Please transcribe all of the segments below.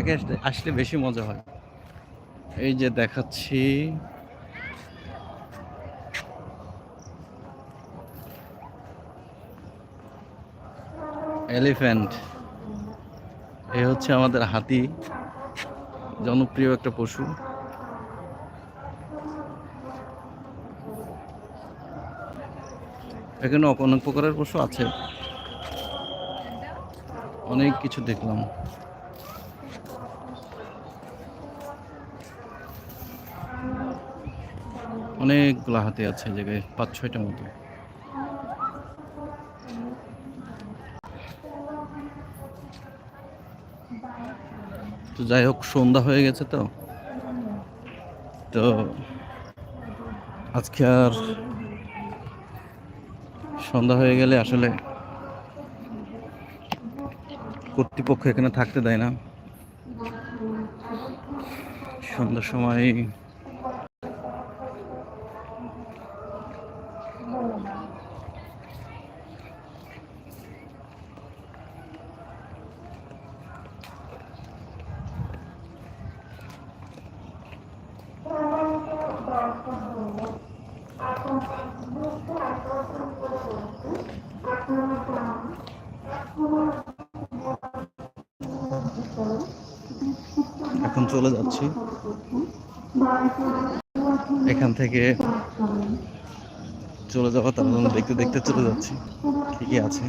একা আসলে বেশি মজা হয়। এই যে দেখাচ্ছি। এলিফ্যান্ট। এ হচ্ছে আমাদের হাতি। জনপ্রিয় একটা পশু। এখানে অনেক প্রকারের পশু আছে। অনেক কিছু দেখলাম। অনেকগুলো হাতি আছে জায়গায়, পাঁচ, ছয়টার মতো। তো যাই হোক, সন্ধ্যা হয়ে গেছে তো। তো আজকে আর সন্ধ্যা হয়ে গেলে আসলে কর্তৃপক্ষ এখানে থাকতে দেয় না। সন্ধ্যার সময় এখন চলে যাচ্ছি। এখান থেকে চলে যাওয়া, তার জন্য দেখতে দেখতে চলে যাচ্ছি। ঠিকই আছে।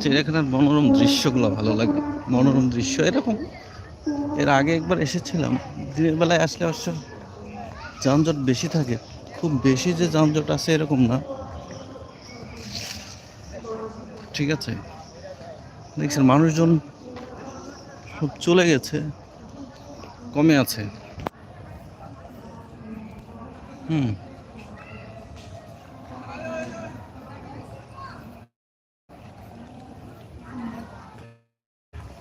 চিড়িয়াখানার মনোরম দৃশ্যগুলো ভালো লাগে। মনোরম দৃশ্য এরকম। এর আগে একবার এসেছিলাম। দিনের বেলায় আসলে অবশ্য যানজট বেশি থাকে। খুব বেশি যে যানজট আছে এরকম না। ঠিক আছে। দেখছেন, মানুষজন সব চলে গেছে, কমে আছে। হুম।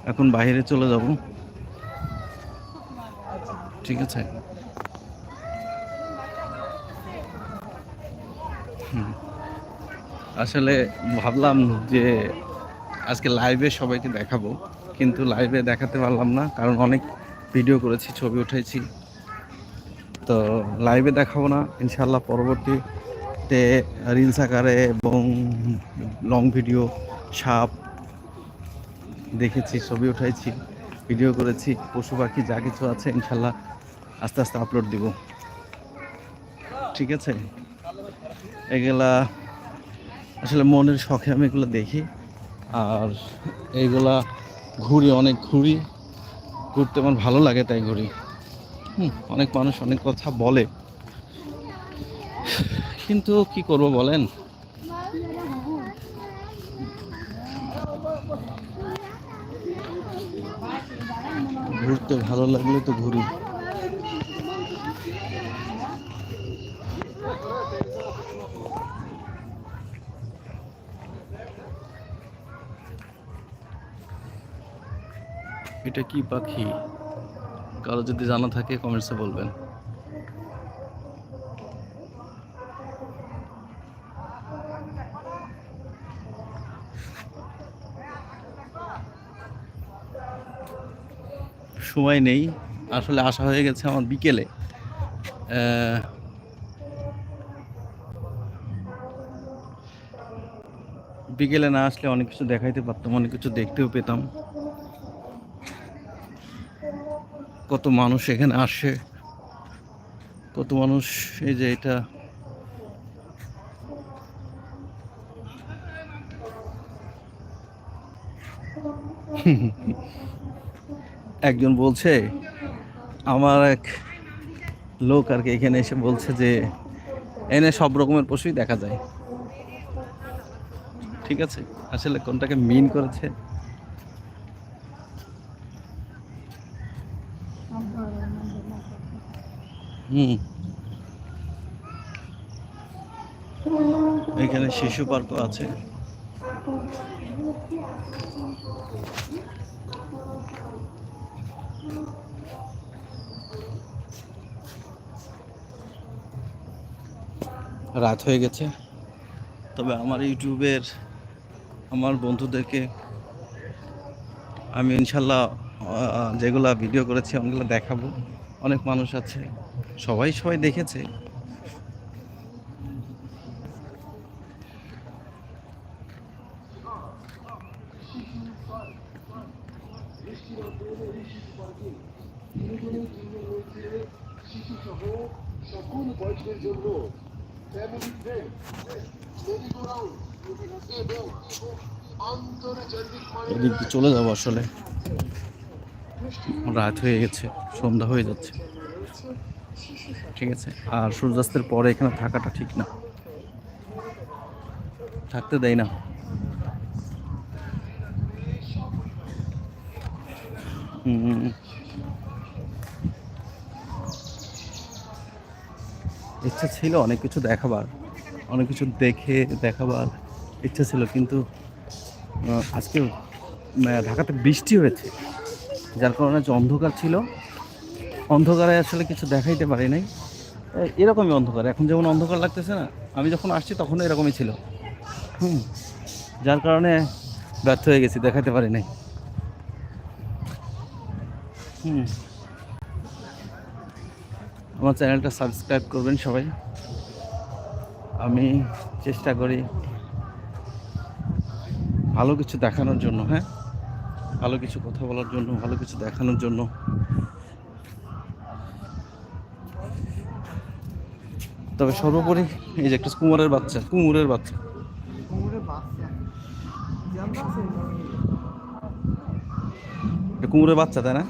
এখন বাইরে চলে যাব। ঠিক আছে। আসলে ভাবলাম যে আজকে লাইভে সবাইকে দেখাবো, কিন্তু লাইভে দেখাতে পারলাম না, কারণ অনেক ভিডিও করেছি, ছবি উঠেছি। তো লাইভে দেখাবো না ইনশাল্লাহ পরবর্তীতে রিলস আকারে এবং লং ভিডিও সাপ দেখেছি, ছবি উঠাইছি ভিডিও করেছি, পশু পাখি যা কিছু আছে ইনশাল্লাহ আস্তে আস্তে আপলোড দিব। ঠিক আছে? এগুলা আসলে মনের শখে আমি এগুলো দেখি। আর এইগুলা ঘুরি, অনেক ঘুরি। ঘুরতে আমার ভালো লাগে তাই ঘুরি। হুম, অনেক মানুষ অনেক কথা বলে। কিন্তু কি করব বলেন? ঘুরতে ভালো লাগলে তো ঘুরি। এটা কি পাখি? কারও যদি জানা থাকে কমেন্টসে বলবেন। সময় নেই। আসলে আসা হয়ে গেছে আমার বিকেলে। বিকেলে না আসলে অনেক কিছু দেখাইতে পারতাম, অনেক কিছু দেখতেও পেতাম। কত মানুষ এখানে আসে, কত মানুষ এই যে এটা। একজন বলছে, আমার এক লোক আর কি এখানে এসে বলছে যে, এনে সব রকমের পশুই দেখা যায়। ঠিক আছে? আসলে কোনটাকে মিন করেছে? হুম। এখানে শিশু পার্কও আছে। রাত হয়ে গেছে। তবে আমার ইউটিউবের আমার বন্ধুদেরকে আমি ইনশাল্লাহ যেগুলা ভিডিও করেছি ওগুলো দেখাবো। অনেক মানুষ আছে। সবাই সবাই দেখেছে। সকল বয়সের জন্য ফ্যামিলি ফ্রেন্ড এবং আন্তর্জাতিক মানের এদিক দিয়ে চলে যাব আসলে। রাত হয়ে গেছে সন্ধ্যা হয়ে যাচ্ছে। ঠিক আছে। আর সূর্যাস্তের পরে এখানে থাকাটা ঠিক না। থাকতে দেয় না। ইচ্ছা ছিল অনেক কিছু দেখাবার, অনেক কিছু দেখে দেখাবার ইচ্ছা ছিল, কিন্তু আজকে ঢাকাতে বৃষ্টি হয়েছে, যার কারণে যে অন্ধকার ছিল। অন্ধকারে আসলে কিছু দেখাইতে পারি নাই। এরকমই অন্ধকার। এখন যেমন অন্ধকার লাগতেছে না, আমি যখন আসছি তখন এরকমই ছিল। হুম, যার কারণে ব্যর্থ হয়ে গেছি দেখাতে পারি নাই। হুম। আমার চ্যানেলটা সাবস্ক্রাইব করবেন সবাই। আমি চেষ্টা করি ভালো কিছু দেখানোর জন্য হ্যাঁ? ভালো কিছু কথা বলার জন্য, ভালো কিছু দেখানোর জন্য। তবে সর্বোপরি এই যে একটা কুমোরের বাচ্চা কুমুরের বাচ্চা। কুমুরের বাচ্চা। তাই না?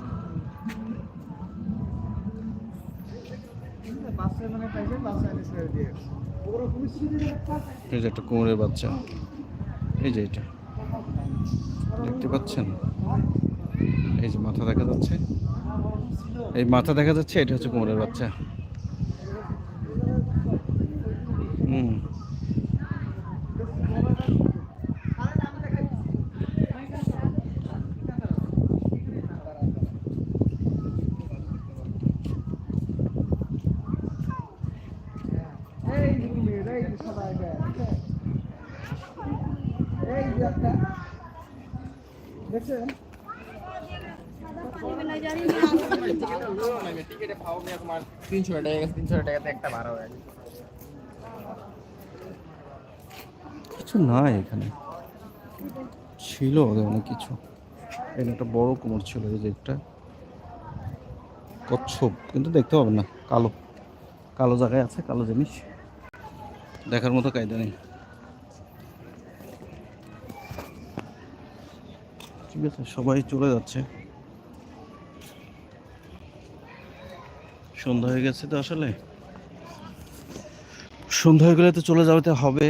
এই যে একটা কুমোরের বাচ্চা। এই যে এটা। দেখতে পাচ্ছেন? এই যে মাথা দেখা যাচ্ছে। এই মাথা দেখা যাচ্ছে এটা হচ্ছে কুমোরের বাচ্চা। হুম তিনশো টাকা গেছে তিনশো টাকাতে একটা ভাড়া হয়ে গেছে কিছু নাই এখানে। ছিল অনেক কিছু। এখানে একটা বড় কোমর ছিল এই যে একটা। কচ্ছপ, কিন্তু দেখতে পাবেন না, কালো। কালো জায়গায় আছে, কালো জিনিস। দেখার মতো কায়দা নেই। ঠিক আছে, সবাই চলে যাচ্ছে। সন্ধ্যা হয়ে গেছে তো আসলে। সন্ধ্যা হয়ে গেলে তো চলে যাওয়াতে হবে।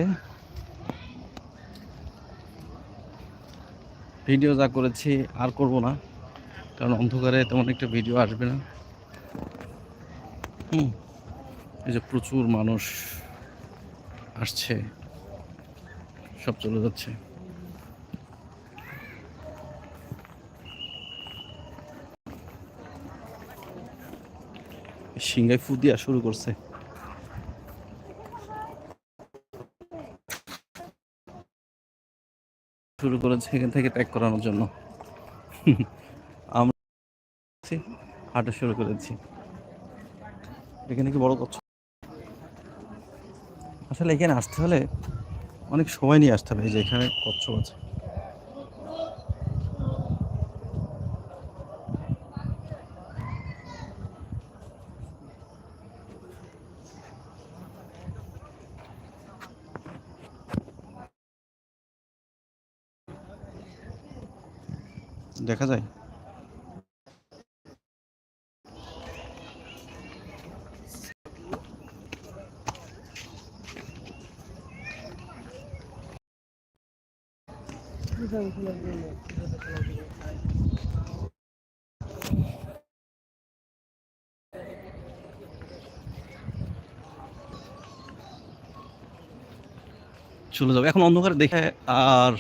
ভিডিও যা করেছি আর করব না, কারণ অন্ধকারে তেমন একটা ভিডিও আসবে না। এই যে প্রচুর মানুষ আসছে, সব চলে যাচ্ছে। সিংহাই ফু দিয়া শুরু করছে। শুরু করেছে এখান থেকে ত্যাগ করানোর জন্য। আমরা হাঁটা শুরু করেছি। এখানে কি বড় করছ আসলে এখানে আসতে হলে অনেক সময় নিয়ে আসতে হবে যে এখানে কচ্ছপ আছে। দেখা যায়? চলে যাব এখন অন্ধকারে দেখে আর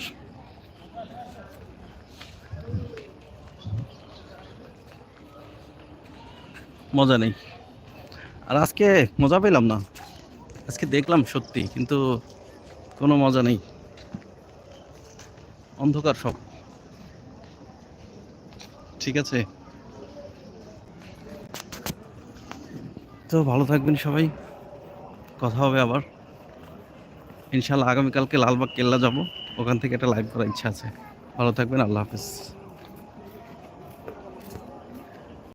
মজা নেই। আর আজকে মজা পেলাম না। আজকে দেখলাম সত্যি, কিন্তু কোনো মজা নেই। অন্ধকার সব। ঠিক আছে। তো ভালো থাকবেন সবাই। কথা হবে আবার। ইনশাল্লাহ আগামীকালকে লালবাগ কেল্লা যাব। ওখান থেকে একটা লাইভ করার ইচ্ছা আছে। ভালো থাকবেন, আল্লাহ হাফিজ।